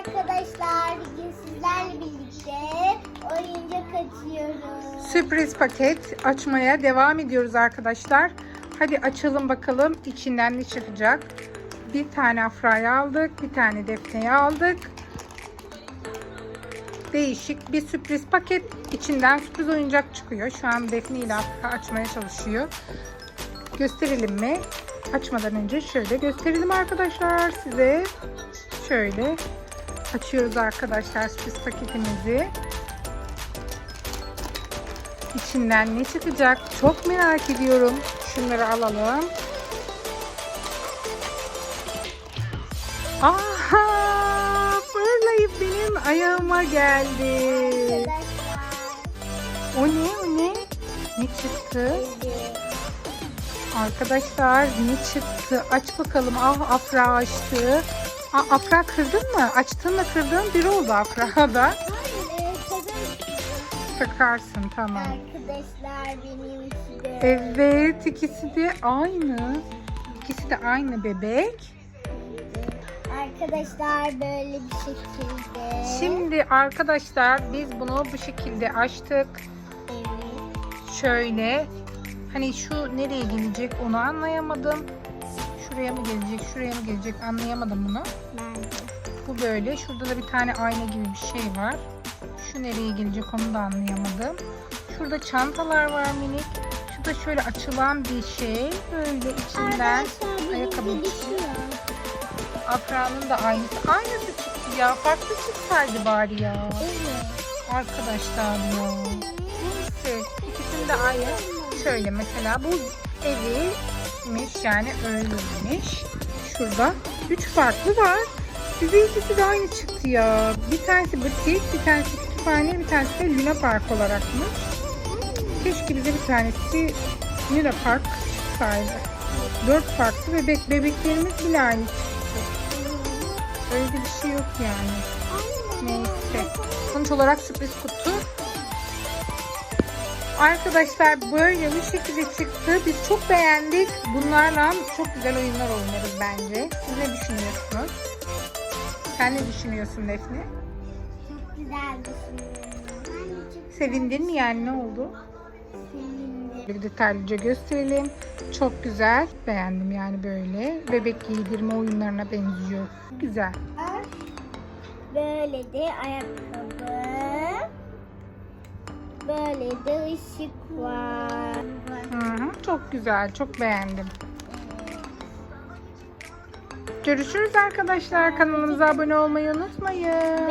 arkadaşlar. Bugün sizlerle birlikte oyuncak açıyoruz. Sürpriz paket açmaya devam ediyoruz arkadaşlar. Hadi açalım bakalım içinden ne çıkacak. Bir tane Afra'yı aldık. Bir tane Defne'yi aldık. Değişik bir sürpriz paket. İçinden sürpriz oyuncak çıkıyor. Şu an Defne ile Afra açmaya çalışıyor. Gösterelim mi? Açmadan önce şöyle gösterelim arkadaşlar size. Şöyle açıyoruz arkadaşlar sürpriz paketimizi. İçinden ne çıkacak? Çok merak ediyorum. Şunları alalım. Aha! Fırlayıp benim ayağıma geldi. O ne? O ne? Ne çıktı? Arkadaşlar ne çıktı? Aç bakalım. Ah Afra açtı. Aa, Afra kırdın mı? Açtığınla kırdığın bir oldu Afra'da. Hayır, Takarsın tamam. arkadaşlar benim. Evet ikisi de aynı. İkisi de aynı bebek. Arkadaşlar böyle bir şekilde. Şimdi arkadaşlar biz bunu bu şekilde açtık. Evet. Şöyle. Hani şu nereye gelecek onu anlayamadım. Şuraya mı gelecek, şuraya mı gelecek anlayamadım bunu. Ben de. Bu böyle. Şurada da bir tane ayna gibi bir şey var. Şu nereye gelecek onu da anlayamadım. Şurada çantalar var minik. Şu da şöyle açılan bir şey. Böyle içinden ayakkabı gelişiyor. Afra'nın da aynısı. Aynısı çıktı ya. Farklı çıksaydı bari ya. Evet. Arkadaşlar ya. Neyse. İkisinin de aynı. Şöyle mesela bu eviymiş yani öyleymiş. Şurada üç farklı var. Bize ikisi de aynı çıktı ya. Bir tanesi butik, bir tanesi kütüphane, bir tanesi de Luna Park olarakmış. Keşke bize bir tanesi Luna Park çıksaydı. Dört farklı bebek. Bebeklerimiz bile aynı çıktı. Öyle bir şey yok yani. Neyse. Sonuç olarak sürpriz kutu. Arkadaşlar böyle bir şekilde çıktı. Biz çok beğendik. Bunlarla çok güzel oyunlar oynarız bence. Siz ne düşünüyorsunuz? Sen ne düşünüyorsun Defne? Çok güzel düşünüyorum. Sevindin mi yani ne oldu? sevindim. Bir detaylıca gösterelim. Çok güzel. Beğendim yani böyle. Bebek giydirme oyunlarına benziyor. Güzel. Böyle de ayakkabı. Böyle de ışık var. Hı hı, çok güzel. Çok beğendim. Görüşürüz arkadaşlar. Kanalımıza abone olmayı unutmayın.